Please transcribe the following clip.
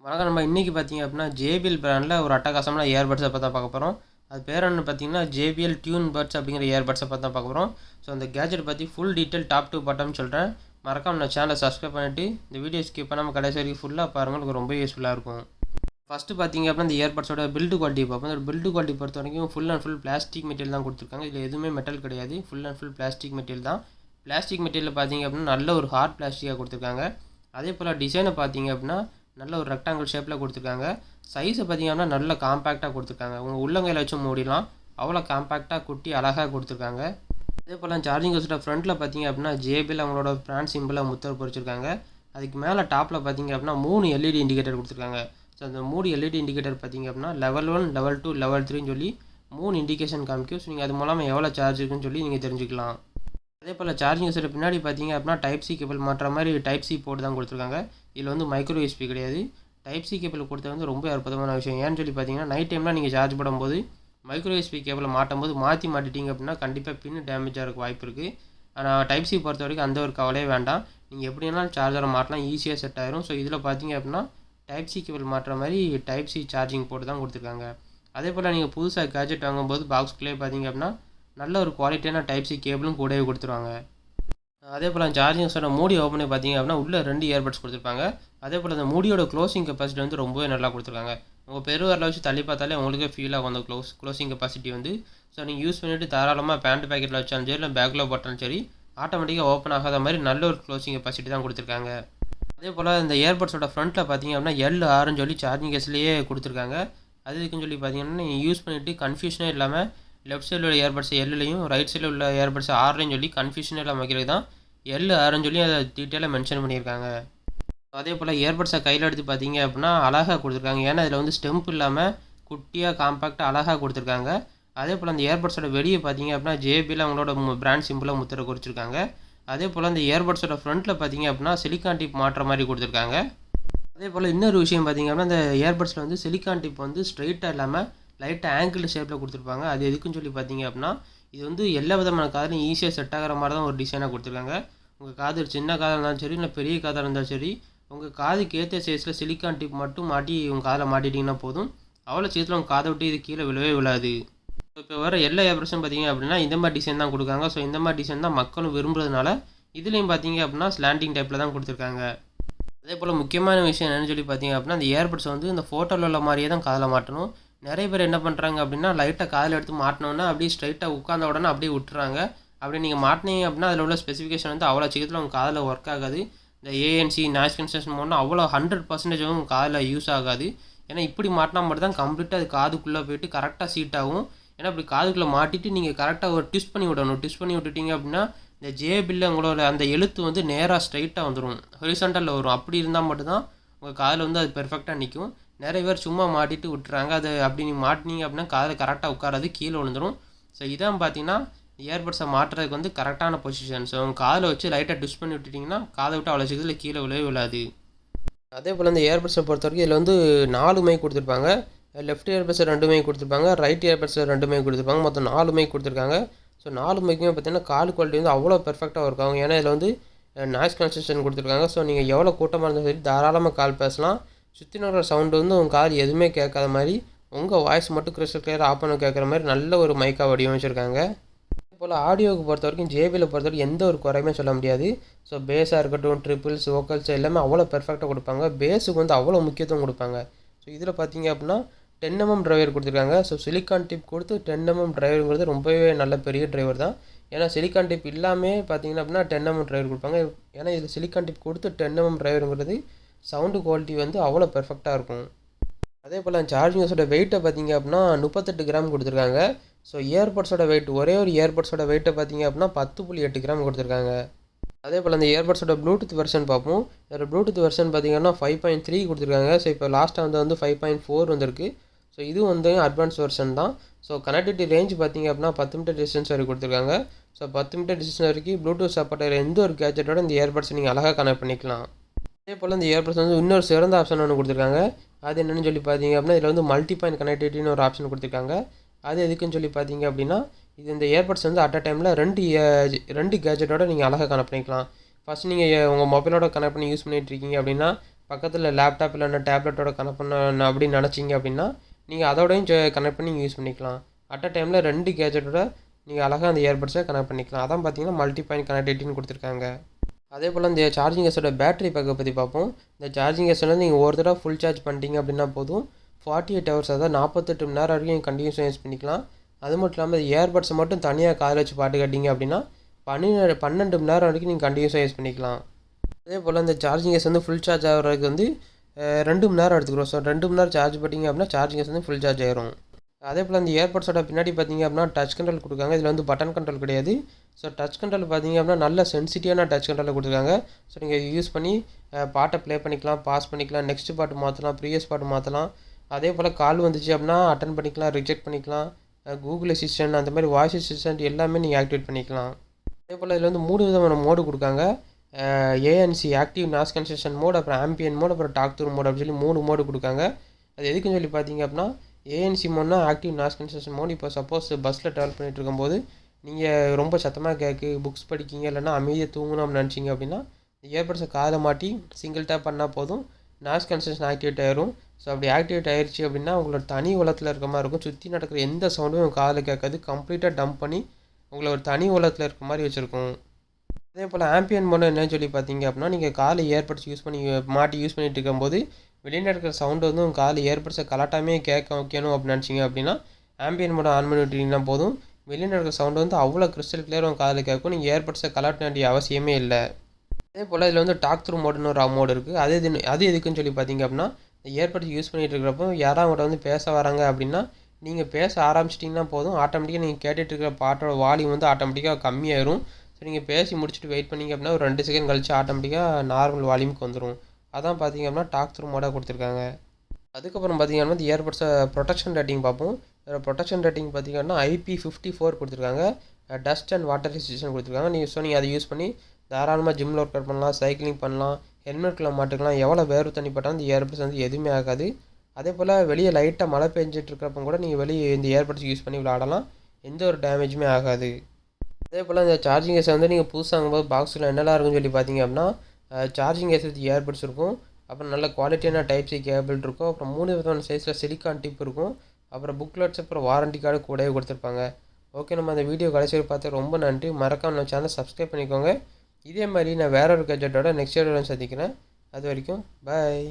வணக்கம் நம்ம இன்றைக்கி பார்த்தீங்க அப்படின்னா ஜேபிஎல் பிராண்டில் ஒரு அட்டகாசமான இயர்பட்ஸை பற்றி தான் பார்க்க போகிறோம் அது பேர் என்ன பார்த்தீங்கன்னா ஜேபிஎல் டியூன் பட்ஸ் அப்படிங்கிற இயர்பட்ஸை பற்றி தான் பார்க்க போகிறோம் ஸோ அந்த கேஜெட் பற்றி ஃபுல் டீட்டெயில் டாப் டு பாட்டம்னு சொல்கிறேன் மறக்காம நம்ம சேனலை சப்ஸ்கிரைப் பண்ணிவிட்டு இந்த வீடியோ ஸ்கிப் பண்ணாமல் கடைசி வரைக்கும் ஃபுல்லாக பாருங்கள் உங்களுக்கு ரொம்ப யூஸ்ஃபுல்லாக இருக்கும். ஃபஸ்ட்டு பார்த்தீங்க அப்படின்னா இந்த இயர்பட்ஸோட பில்டு குவாலிட்டி பார்ப்போம். அந்த பில்டு குவாலிட்டி பொறுத்த வரைக்கும் full and full plastic material தான் கொடுத்துருக்காங்க. இதில் எதுவுமே மெட்டல் கிடையாது. Full and full plastic material தான். பிளாஸ்டிக் மெட்டீரியல் பார்த்தீங்க அப்படின்னா நல்ல ஒரு ஹார்ட் பிளாஸ்டிக்காக கொடுத்துருக்காங்க. அதே போல் டிசைனை பார்த்தீங்க அப்படின்னா நல்ல ஒரு ரெக்டாங்கிள் ஷேப்பில் கொடுத்துருக்காங்க. சைஸை பார்த்தீங்க அப்படின்னா நல்ல காம்பேக்டாக கொடுத்துருக்காங்க. உங்கள் உள்ளங்கையில் வச்சு மூடிலாம் அவ்வளோ காம்பேக்டாக குட்டி அழகாக கொடுத்துருக்காங்க. அதே போல் சார்ஜிங் வச்சுட்ட ஃப்ரண்ட்டில் பார்த்தீங்க அப்படின்னா ஜேபியில் அவங்களோட பிராண்ட் சிம்பிளாக முத்தர் பொறிச்சிருக்காங்க. அதுக்கு மேலே டாப்பில் பார்த்தீங்க அப்படின்னா மூணு எல்இடி இண்டிகேட்டர் கொடுத்துருக்காங்க. ஸோ அந்த மூணு எல்இடி இண்டிகேட்டர் பார்த்தீங்க அப்படின்னா level one level two level த்ரீன்னு சொல்லி மூணு இண்டிகேஷன் காமிக்கும். ஸோ நீங்கள் அது மூலமாக எவ்வளோ சார்ஜ் இருக்குன்னு சொல்லி நீங்கள் தெரிஞ்சுக்கலாம். அதே போல் சார்ஜிங் வச்சுட்டு பின்னாடி பார்த்தீங்க அப்படின்னா டைப் சி கேபிள் மாற்ற மாதிரி டைப் சி போட்டு தான் கொடுத்துருக்காங்க. இதில் வந்து மைக்ரோ யூஎஸ்பி கிடையாது. டைப் சி கேபிள் கொடுத்தது வந்து ரொம்ப அற்புதமான விஷயம். ஏன்னு சொல்லி பார்த்தீங்கன்னா நைட் டைமில் நீங்கள் சார்ஜ் போடும்போது மைக்ரோ யூஎஸ்பி கேபிளை மாட்டும் போது மாற்றி மாட்டிட்டீங்க அப்படின்னா கண்டிப்பாக பின் டேமேஜ் இருக்க வாய்ப்பு இருக்குது ஆனால் டைப் சி பொறுத்த வரைக்கும் அந்த ஒரு கவலையே வேண்டாம். நீங்கள் எப்படி வேணாலும் சார்ஜரை மாட்டலாம் ஈஸியாக செட் ஆயிரும். ஸோ இதில் பார்த்தீங்க அப்படின்னா டைப் சி கேபிள் மாட்டுற மாதிரி டைப் சி சார்ஜிங் போட்டு தான் கொடுத்துருக்காங்க. அதே போல் நீங்கள் புதுசாக கேஜெட் வாங்கும்போது பாக்ஸ்குள்ளேயே பார்த்தீங்க அப்படின்னா நல்ல ஒரு குவாலிட்டியான டைப் சி கேபிளும் கூடவே கொடுத்துருவாங்க. அதே போல் சார்ஜிங் சொன்ன மூடி ஓப்பன் பண்ணி பார்த்தீங்க அப்படின்னா உள்ளே ரெண்டு இயர்பட்ஸ் கொடுத்துருப்பாங்க. அதே போல் அந்த மூடியோட க்ளோசிங் கெப்பாசிட்டி வந்து ரொம்பவே நல்லா கொடுத்துருக்காங்க. உங்கள் பெருவரில் வச்சு தள்ளி பார்த்தாலே உங்களுக்கே ஃபீல் ஆகும் அந்த க்ளோஸ் க்ளோசிங் கெப்பாசிட்டி வந்து. ஸோ நீங்கள் யூஸ் பண்ணிவிட்டு தாராளமாக பேண்ட் பேக்கெட்டில் வச்சாலும் சரி இல்லை பேக்கில் போட்டாலும் சரி ஆட்டோமேட்டிக்காக ஓப்பன் ஆகாத மாதிரி நல்ல ஒரு க்ளோசிங் கெப்பாசிட்டி தான் கொடுத்துருக்காங்க. அதே போல் இந்த இயர்பட்ஸோட ஃப்ரண்ட்டில் பார்த்தீங்க அப்படின்னா எல் ஆறுன்னு சொல்லி சார்ஜிங் கேஸ்லேயே கொடுத்துருக்காங்க. அது சொல்லி பார்த்தீங்கன்னா நீங்கள் யூஸ் பண்ணிவிட்டு கன்ஃபியூஷனே இல்லாமல் லெஃப்ட் சைடில் உள்ள இயர்பட்ஸ் எல்லுலையும் ரைட் சைடில் உள்ள ஏர்பட்ஸ் ஆறுலையும் சொல்லி கன்ஃபியூஷன் இல்லாமல் வைக்கிறது தான் எல் ஆறுன்னு சொல்லி அதை டீட்டெயிலாக மென்ஷன் பண்ணியிருக்காங்க. அதே போல் ஏர்பட்ஸை கையில் எடுத்து பார்த்தீங்க அப்படின்னா அழகாக கொடுத்துருக்காங்க. ஏன்னா இதில் வந்து ஸ்டெம்ப் இல்லாமல் குட்டியாக காம்பாக்டாக அழகாக கொடுத்துருக்காங்க. அதே போல் அந்த ஏர்பட்ஸோட வெளியே பார்த்தீங்க அப்படின்னா ஜேபியில் அவங்களோட பிராண்ட் சிம்பிளாக முத்திரை குறிச்சிருக்காங்க. அதே போல் அந்த ஏர்பட்ஸோட ஃப்ரண்ட்டில் பார்த்தீங்க அப்படின்னா சிலிக்கான் டிப் மாட்டுற மாதிரி கொடுத்துருக்காங்க. அதே போல் இன்னொரு விஷயம் பார்த்தீங்க அப்படின்னா அந்த ஏர்பட்ஸில் வந்து சிலிக்கான் டிப் வந்து ஸ்ட்ரைட்டாக இல்லாமல் லைட்டாக ஆங்கிள் ஷேப்பில் கொடுத்துருப்பாங்க. அது எதுக்குன்னு சொல்லி பார்த்தீங்க அப்படின்னா இது வந்து எல்லா விதமான காதலையும் ஈஸியாக செட் ஆகிற மாதிரி தான் ஒரு டிசைனாக கொடுத்துருக்காங்க. உங்கள் காது சின்ன காதாக இருந்தாலும் சரி இல்லை பெரிய காதாக இருந்தாலும் சரி உங்கள் காதுக்கு ஏற்ற சைஸில் சிலிக்கான் டிப் மட்டும் மாட்டி உங்கள் காதில் மாட்டிட்டிங்கன்னா போதும். அவ்வளோ சீக்கிரம் உங்கள் காதை விட்டு இது கீழே விழவே விழாது. இப்போ வர எல்லா ஏப்ரஸும் பார்த்தீங்க அப்படின்னா இந்த மாதிரி டிசைன் தான் கொடுக்காங்க. ஸோ இந்த மாதிரி டிசைன் தான் மக்களும் விரும்புறதுனால இதுலேயும் பார்த்தீங்க அப்படின்னா ஸ்லாண்டிங் டைப்பில் தான் கொடுத்துருக்காங்க. அதே போல் முக்கியமான விஷயம் என்னென்னு சொல்லி பார்த்தீங்க அப்படின்னா அந்த ஏர்பட்ஸ் வந்து இந்த ஃபோட்டோவில் உள்ள மாதிரியே தான் காதில் மாட்டணும். நிறைய பேர் என்ன பண்ணுறாங்க அப்படின்னா லைட்டாக காதில் எடுத்து மாட்டினோன்னா அப்படியே ஸ்ட்ரைட்டாக உட்காந்த உடனே அப்படியே விட்டுறாங்க. அப்படி நீங்கள் மாட்டினீங்க அப்படின்னா அதில் உள்ள ஸ்பெசிஃபிகேஷன் வந்து அவ்வளோ சீக்கிரத்தில் உங்கள் காதில் ஒர்க் ஆகாது. இந்த ஏஎன்சி நாய்ஸ் கன்சன்ஷன் போனால் அவ்வளோ ஹண்ட்ரட் பர்சன்டேஜ் உங்கள் காதில் யூஸ் ஆகாது. ஏன்னா இப்படி மாட்டினா மட்டும் தான் கம்ப்ளீட்டாக அது காதுக்குள்ளே போயிட்டு கரெக்டாக சீட் ஆகும். ஏன்னா இப்படி காதுக்குள்ளே மாட்டிட்டு நீங்கள் கரெக்டாக ஒரு ட்விஸ்ட் பண்ணி விடணும். ட்விஸ்ட் பண்ணி விட்டுட்டீங்க அப்படின்னா இந்த ஜே பில்லு உங்களோட அந்த எழுத்து வந்து நேராக ஸ்ட்ரைட்டாக வந்துடும் ஹொரிசண்டலில் வரும். அப்படி இருந்தால் மட்டும்தான் உங்கள் காதில் வந்து அது பெர்ஃபெக்டாக நிற்கும் நிறைய பேர் சும்மா மாட்டிட்டு விட்டுறாங்க. அது அப்படி நீ மாட்டினீங்க அப்படின்னா காதில் கரெக்டாக உட்காராது கீழே விழுந்துடும் ஸோ இதான் பார்த்தீங்கன்னா இயர்பட்ஸை மாட்டுறதுக்கு வந்து கரெக்டான பொசிஷன் ஸோ உங்கள் காதில் வச்சு லைட்டாக டிஷ் பண்ணி விட்டுட்டிங்கன்னா காதை விட்டு அவ்வளோ சீக்கிரத்தில் கீழே விழவே விழாது. அதே போல் இந்த இயர்பட்ஸை பொறுத்த வரைக்கும் இதில் வந்து நாலு மைக் கொடுத்துருப்பாங்க. லெஃப்ட் இயர்பட்ஸை ரெண்டு மைக் கொடுத்துருப்பாங்க. ரைட் இயர்பட்ஸை ரெண்டு மைக் கொடுத்துருப்பாங்க. மொத்தம் நாலு மைக் கொடுத்துருக்காங்க. ஸோ நாலு மைக்குமே பார்த்தீங்கன்னா கால் குவாலிட்டி வந்து அவ்வளோ பெர்ஃபெக்டாக இருக்கும் ஏன்னா இதில் வந்து நாய்ஸ் கன்சன்ஷன் கொடுத்துருக்காங்க. ஸோ நீங்கள் எவ்வளோ கூட்டமாக இருந்தாலும் சரி தாராளமாக கால் பேசலாம். சுற்றின வர சவுண்டு வந்து உங்கள் காது எதுவுமே கேட்காத மாதிரி உங்கள் வாய்ஸ் மட்டும் கிறிஸ்டல் கிளியர் ஆஃப் பண்ண கேட்குற மாதிரி நல்ல ஒரு மைக்காக வடிவமைச்சிருக்காங்க. அதே போல் ஆடியோவுக்கு பொறுத்த வரைக்கும் ஜேபியில் பொறுத்த வரைக்கும் எந்த ஒரு குறையுமே சொல்ல முடியாது. ஸோ பேஸாக இருக்கட்டும் ட்ரிபிள்ஸ் வோக்கல்ஸ் எல்லாமே அவ்வளோ பெர்ஃபெக்டாக கொடுப்பாங்க. பேஸுக்கு வந்து அவ்வளோ முக்கியத்துவம் கொடுப்பாங்க. ஸோ இதில் பார்த்தீங்க அப்படின்னா டென் எம்எம் டிரைவர் கொடுத்துருக்காங்க. ஸோ சிலிக்கான் டிப் கொடுத்து டென் எம்எம் டிரைவருங்கிறது ரொம்பவே நல்ல பெரிய டிரைவர் தான். ஏன்னா சிலிக்கான் டிப் இல்லாமல் பார்த்தீங்கன்னா அப்படின்னா டென் எம்எம் டிரைவர் கொடுப்பாங்க. ஏன்னா இதில் சிலிக்கான் டிப் கொடுத்து டென் எம்எம் டிரைவருங்கிறது சவுண்டு குவாலிட்டி வந்து அவ்வளோ பெர்ஃபெக்டாக இருக்கும். அதே போல் சார்ஜிங்கஸோட வெயிட்டை பார்த்தீங்க அப்படின்னா முப்பத்தெட்டு கிராம் கொடுத்துருக்காங்க. ஸோ இயர்பட்ஸோட வெயிட் ஒரே ஒரு இயர்பட்ஸோட வெயிட்டை பார்த்தீங்க அப்படின்னா பத்து புள்ளி எட்டு கிராம் கொடுத்துருக்காங்க. அதே போல் அந்த இயர்பட்ஸோட ப்ளூடூத் வெர்ஷன் பார்ப்போம். இதோட ப்ளூடூத் வெர்ஷன் பார்த்தீங்கன்னா ஃபைவ் பாயிண்ட் த்ரீ கொடுத்துருக்காங்க. ஸோ இப்போ லாஸ்ட்டாக வந்து வந்து ஃபைவ் பாயிண்ட் ஃபோர் வந்திருக்கு. ஸோ இது வந்து அட்வான்ஸ் வெர்ஷன் தான். ஸோ கனெக்டிவிட்டி ரேஞ்ச் பார்த்தீங்க அப்படின்னா பத்து மீட்டர் டிஸ்டன்ஸ் வரைக்கும் கொடுத்துருக்காங்க. ஸோ பத்து மீட்டர் டிஸ்டன்ஸ் வரைக்கும் ப்ளூடூத் சப்போர்ட் எந்த ஒரு கேஜெட்டோட இந்த இயர்பட்ஸ் நீங்கள் அழகாக கனெக்ட் பண்ணிக்கலாம். அதே போல் இந்த இயர்பட்ஸ் வந்து இன்னொரு சிறந்த ஆப்ஷன் ஒன்று கொடுத்துருக்காங்க. அது என்னென்னு சொல்லி பார்த்தீங்க அப்படின்னா இதில் வந்து மல்டி பாயிண்ட் கனெக்டிவிட்டின்னு ஒரு ஆப்ஷன் கொடுத்துருக்காங்க. அது எதுக்குன்னு சொல்லி பார்த்தீங்க அப்படின்னா இது இந்த இயர்பட்ஸ் வந்து அட் அ டைமில் ரெண்டு ரெண்டு கேஜெட்டோட நீங்கள் அழகாக கனெக்ட் பண்ணிக்கலாம். ஃபஸ்ட் நீங்கள் உங்கள் மொபைலோட கனெக்ட் பண்ணி யூஸ் பண்ணிகிட்டு இருக்கீங்க அப்படின்னா பக்கத்தில் லேப்டாப் இல்லைன்னா டேப்லெட்டோட கனெக்ட் பண்ண அப்படின்னு நினச்சிங்க அப்படின்னா நீங்கள் அதோடையும் கனெக்ட் பண்ணி யூஸ் பண்ணிக்கலாம். அட் அ டைமில் ரெண்டு கேஜெட்டோட நீங்கள் அழகாக அந்த இயர்பட்ஸை கனெக்ட் பண்ணிக்கலாம். அதான் பார்த்தீங்கன்னா மல்டி பாயிண்ட் கனெக்டிவிட்டின்னு கொடுத்துருக்காங்க. அதே போல் இந்த சார்ஜிங் கேஸோட பேட்டரி பேக்கை பற்றி பார்ப்போம். இந்த சார்ஜிங் கேஸில் நீங்கள் ஒரு தடவை ஃபுல் சார்ஜ் பண்ணிட்டீங்க அப்படின்னா போதும். ஃபார்ட்டி எயிட் ஹவர்ஸ் அதாவது நாற்பத்தெட்டு மணி நேரம் வரைக்கும் கண்டினியூஸாக யூஸ் பண்ணிக்கலாம். அது மட்டும் இல்லாமல் இயர்பட்ஸை மட்டும் தனியாக காதில் வச்சு பாட்டு கட்டிங்க அப்படின்னா பன்னெண்டு பன்னெண்டு மணி நேரம் வரைக்கும் நீங்கள் கண்டினியூஸாக யூஸ் பண்ணிக்கலாம். அதே போல் இந்த சார்ஜிங் கேஸ் வந்து ஃபுல் சார்ஜ் ஆகிறதுக்கு வந்து ரெண்டு மணி நேரம் எடுத்துக்கிறோம். ஸோ ரெண்டு மணி நேரம் சார்ஜ் பண்ணிங்க அப்படின்னா சார்ஜிங் கேஸ் வந்து ஃபுல் சார்ஜ் ஆயிரும். அதே போல் இந்த ஏர்பட்ஸோட பின்னாடி பார்த்தீங்க அப்படின்னா டச் கண்ட்ரோல் கொடுக்காங்க இதில் வந்து பட்டன் கண்ட்ரோல் கிடையாது. ஸோ டச் கண்ட்ரோல் பார்த்தீங்க அப்படின்னா நல்ல சென்சிட்டிவான டச் கண்ட்ரோலில் கொடுத்துருக்காங்க. ஸோ நீங்கள் யூஸ் பண்ணி பாட்டை ப்ளே பண்ணிக்கலாம் பாஸ் பண்ணிக்கலாம் நெக்ஸ்ட் பாட்டு மாற்றலாம் ப்ரீவியஸ் பாட்டு மாற்றலாம் அதே போல் கால் வந்துச்சு அப்படின்னா அட்டன் பண்ணிக்கலாம் ரிஜெக்ட் பண்ணிக்கலாம். கூகுள் அசிஸ்டன்ட் அந்த மாதிரி வாய்ஸ் அசிஸ்டன்ட் எல்லாமே நீங்கள் ஆக்டிவேட் பண்ணிக்கலாம். அதே போல் இதில் வந்து மூணு விதமான மோடு கொடுக்காங்க ANC active noise cancellation mode அப்புறம் ஆம்பியன் மோட் அப்புறம் டாக் மோட் அப்படின்னு சொல்லி மூணு மோடு கொடுக்காங்க அது எதுக்குன்னு சொல்லி பார்த்தீங்க அப்படின்னா ஏஎன்சி மோட்னா ஆக்டிவ் நாஸ் கன்செஷன் மோட் இப்போ சப்போஸ் பஸ்ஸில் ட்ராவல் பண்ணிட்டு இருக்கும்போது நீங்கள் ரொம்ப சத்தமாக கேட்கு புக்ஸ் படிக்கிங்க இல்லைன்னா அமைதியாக தூங்கணும்னு நினச்சிங்க அப்படின்னா இயர்பட்ஸை காதில் மாட்டி சிங்கிள் டேப் பண்ணால் போதும். நாஸ் கன்செஷன் ஆக்டிவேட் ஆயிரும். ஸோ அப்படி ஆக்டிவேட் ஆயிடுச்சு அப்படின்னா உங்களோட தனி உலகத்தில் இருக்க மாதிரி இருக்கும். சுற்றி நடக்கிற எந்த சவுண்டும் உங்கள் காதில் கேட்காது. கம்ப்ளீட்டாக டம்ப் பண்ணி உங்களை ஒரு தனி உலகத்தில் இருக்க மாதிரி வச்சுருக்கும். அதே போல் ஆம்பியன் மோட் என்னன்னு சொல்லி பார்த்தீங்க அப்படின்னா நீங்கள் காலை ஏர்பட்ஸ் யூஸ் பண்ணி மாட்டி யூஸ் பண்ணிகிட்டு இருக்கும்போது வெளியில் இருக்கிற சவுண்டு வந்து உங்கள் காதில் ஏற்படுத்த கலாட்டாமே கேட்க வைக்கணும் அப்படின்னு நினச்சிங்க அப்படின்னா ஆம்பியன் மோட ஆன் பண்ணி விட்டீங்கன்னா போதும். வெளியில் இருக்கிற சவுண்டு வந்து அவ்வளோ கிறிஸ்டல் கிளியர் உங்கள் காதில் கேட்கும். நீங்கள் ஏற்படுத்த கலாட்ட வேண்டிய அவசியமே இல்லை. அதே போல் இதில் வந்து டாக் த்ரூ மோடுன்னு ஒரு மோடு இருக்குது அது எது அது எதுக்குன்னு சொல்லி பார்த்தீங்க அப்படின்னா இந்த யூஸ் பண்ணிகிட்டு இருக்கிறப்போ யாராவது அவங்கள்ட்ட வந்து பேச வராங்க அப்படின்னா நீங்கள் பேச ஆரம்பிச்சிட்டிங்கன்னா போதும். ஆட்டோமேட்டிக்காக நீங்கள் கேட்டுட்டு இருக்கிற பாட்டோட வால்யூம் வந்து ஆட்டோமேட்டிக்காக கம்மியாயிரும். ஸோ நீங்கள் பேசி முடிச்சுட்டு வெயிட் பண்ணிங்க அப்படின்னா ஒரு ரெண்டு செகண்ட் கழிச்சு ஆட்டோமேட்டிக்காக நார்மல் வால்யூமுக்கு வந்துடும் அதான் பார்த்தீங்க அப்படின்னா டாக் த்ரூ மோடாக கொடுத்துருக்காங்க. அதுக்கப்புறம் பார்த்தீங்க அப்படின்னா இந்த இயர்பட்ஸை ப்ரொடெக்ஷன் ரேட்டிங் பார்ப்போம். இதில் ப்ரொடெக்ஷன் ரேட்டிங் அப்படின்னா ஐபி ஃபிஃப்டி ஃபோர் கொடுத்துருக்காங்க. டஸ்ட் அண்ட் வாட்டர் ரெசிஸ்டன் கொடுத்துருக்காங்க. நீங்கள் ஸோ நீங்கள் அதை யூஸ் பண்ணி தாராளமாக ஜிம்மில் ஒர்க் அவுட் பண்ணலாம் சைக்கிளிங் பண்ணலாம் ஹெல்மெட்டில் மாட்டுக்கலாம் எவ்வளோ வேறு தண்ணி பட்டாலும் இந்த இயர்பட்ஸ் வந்து எதுவுமே ஆகாது. அதே போல் வெளியே லைட்டாக மழை பெஞ்சிட்டு இருக்கிறப்ப கூட நீங்கள் வெளியே இந்த ஏர்பட்ஸ் யூஸ் பண்ணி விளாடலாம் எந்த ஒரு டேமேஜுமே ஆகாது. அதே போல் இந்த சார்ஜிங் கேஸை வந்து நீங்கள் புதுசாகும்போது பாக்ஸில் என்னெல்லாம் இருக்குன்னு சொல்லி பார்த்தீங்க அப்படின்னா சார்ஜிங் கேஸ் ஏர்பட்ஸ் இயர்பட்ஸ் இருக்கும். அப்புறம் நல்ல குவாலிட்டியான டைப் சி கேபிள் இருக்கும். அப்புறம் மூணு விதமான சைஸில் சிலிக்கான் டிப் இருக்கும். அப்புறம் புக்லெட்ஸ் அப்புறம் வாரண்டி கார்டு கூடவே கொடுத்துருப்பாங்க. ஓகே நம்ம அந்த வீடியோ கடைசி வரை பார்த்து ரொம்ப நன்றி. மறக்காம நம்ம சேனலை சப்ஸ்கிரைப் பண்ணிக்கோங்க. இதே மாதிரி நான் வேற ஒரு கெஜெட்டோட நெக்ஸ்ட் வீடியோவில் சந்திக்கிறேன். அது வரைக்கும் பாய்